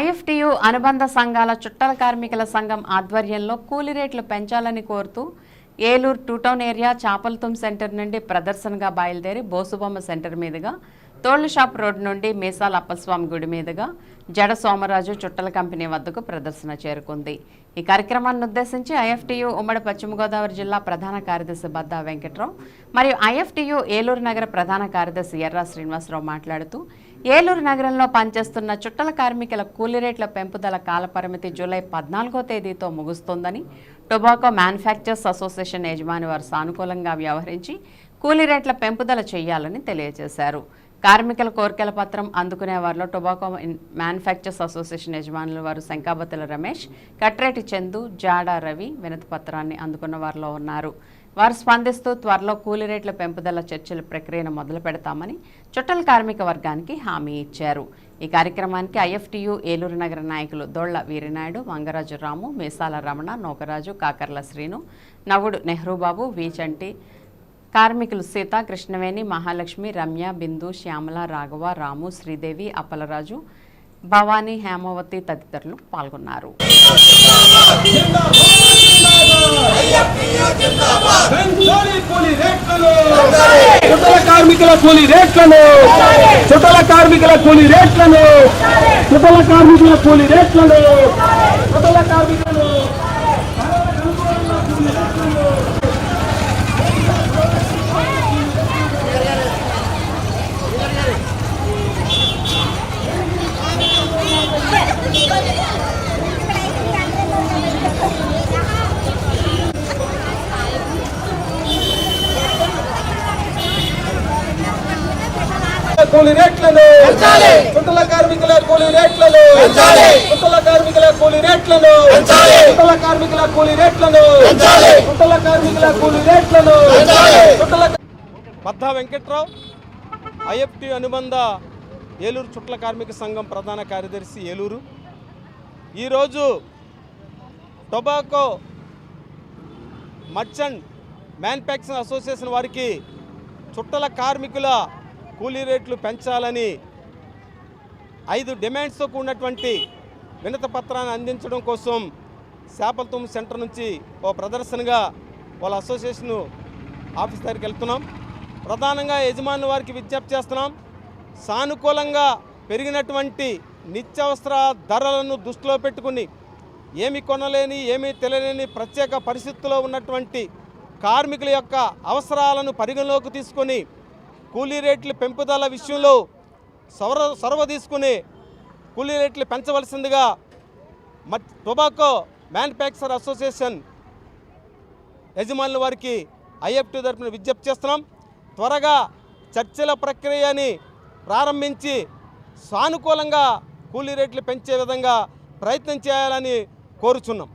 IFTU అనుబంధ సంఘాల చుట్టల కార్మికుల సంఘం ఆధ్వర్యంలో కూలీ రేట్లు పెంచాలని కోరుతూ ఏలూరు టూటౌన్ ఏరియా చాపల్తుం సెంటర్ నుండి ప్రదర్శనగా బయలుదేరి బోసుబొమ్మ సెంటర్ మీదుగా తోళ్ళ షాప్ రోడ్ నుండి మీసాల అప్పస్వామి గుడి మీదుగా జడ సోమరాజు చుట్టల కంపెనీ వద్దకు ప్రదర్శన చేరుకుంది. ఈ కార్యక్రమాన్ని ఉద్దేశించి ఐఎఫ్టియు ఉమ్మడి పశ్చిమ గోదావరి జిల్లా ప్రధాన కార్యదర్శి బద్దా వెంకట్రావు మరియు ఐఎఫ్టియు ఏలూరు నగర ప్రధాన కార్యదర్శి ఎర్రా శ్రీనివాసరావు మాట్లాడుతూ ఏలూరు నగరంలో పనిచేస్తున్న చుట్టల కార్మికుల కూలీ రేట్ల పెంపుదల కాలపరిమితి జూలై పద్నాలుగో తేదీతో ముగుస్తోందని టొబాకో మ్యానుఫ్యాక్చర్స్ అసోసియేషన్ యజమాని వారు సానుకూలంగా వ్యవహరించి కూలీ రేట్ల పెంపుదల చేయాలని తెలియజేశారు. కార్మికుల కోరికల పత్రం అందుకునే వారిలో టొబాకో మ్యానుఫ్యాక్చర్స్ అసోసియేషన్ యజమానుల వారు శంకాబతుల రమేష్ కట్రేటి చందు జాడా రవి వినతి పత్రాన్ని అందుకున్న వారిలో ఉన్నారు. వారు స్పందిస్తూ త్వరలో కూలీ రేట్ల పెంపుదల చర్చల ప్రక్రియను మొదలు పెడతామని చుట్టల కార్మిక వర్గానికి హామీ ఇచ్చారు. ఈ కార్యక్రమానికి ఐఎఫ్టియు ఏలూరు నగర నాయకులు దొళ్ళ వీరినాయుడు వంగరాజు రాము మీసాల రమణ నోకరాజు కాకర్ల శ్రీను నవ్వుడు నెహ్రూబాబు వీచంటి కార్మికులు సీత కృష్ణవేణి మహాలక్ష్మి రమ్య బిందు శ్యామల రాఘవ రాము శ్రీదేవి అప్పలరాజు భవానీ హేమవతి తదితరులు పాల్గొన్నారు. పెంచాలి కూలీ రేట్లను చుట్టల కార్మికుల కూలీ రేట్లను చుట్టల కార్మికుల కూలీ రేట్లను చుట్టల కార్మికుల కూలి రేట్లను చుట్టల కార్మికులను కూలీ రేట్లను చుట్టల కార్మికుల కూలీ రేట్లను చుట్టల కార్మికుల కూలీ రేట్లను చుట్టల కార్మికుల కూలీ రేట్లను చుట్టల కార్మికుల కూలీ రేట్లను చుట్టల బద్దా వెంకట్రావు ఐఎఫ్టి అనుబంధ ఏలూరు చుట్ల కార్మిక సంఘం ప్రధాన కార్యదర్శి ఏలూరు. ఈరోజు టొబాకో మర్చెంట్ మ్యానుఫ్యాక్చరింగ్ అసోసియేషన్ వారికి చుట్టల కార్మికుల కూలీ రేట్లు పెంచాలని ఐదు డిమాండ్స్తో కూడినటువంటి వినత పత్రాన్ని అందించడం కోసం శాపల్తుమ్ సెంటర్ నుంచి ఓ ప్రదర్శనగా వాళ్ళ అసోసియేషన్ ఆఫీస్ దగ్గరికి వెళ్తున్నాం. ప్రధానంగా యజమాని వారికి విజ్ఞప్తి చేస్తున్నాం. సానుకూలంగా పెరిగినటువంటి నిత్యావసర ధరలను దృష్టిలో పెట్టుకుని ఏమి కొనలేని ఏమీ తెలియలేని ప్రత్యేక పరిస్థితుల్లో ఉన్నటువంటి కార్మికుల యొక్క అవసరాలను పరిగణలోకి తీసుకొని కూలీ రేట్ల పెంపుదల విషయంలో సవర సొరవ తీసుకుని కూలీ రేట్లు పెంచవలసిందిగా టొబాకో మ్యానుఫ్యాక్చర్ అసోసియేషన్ యజమానుల వారికి ఐఎఫ్టీ తరఫున విజ్ఞప్తి చేస్తున్నాం. త్వరగా చర్చల ప్రక్రియని ప్రారంభించి సానుకూలంగా కూలీ రేట్లు పెంచే విధంగా ప్రయత్నం చేయాలని కోరుచున్నాం.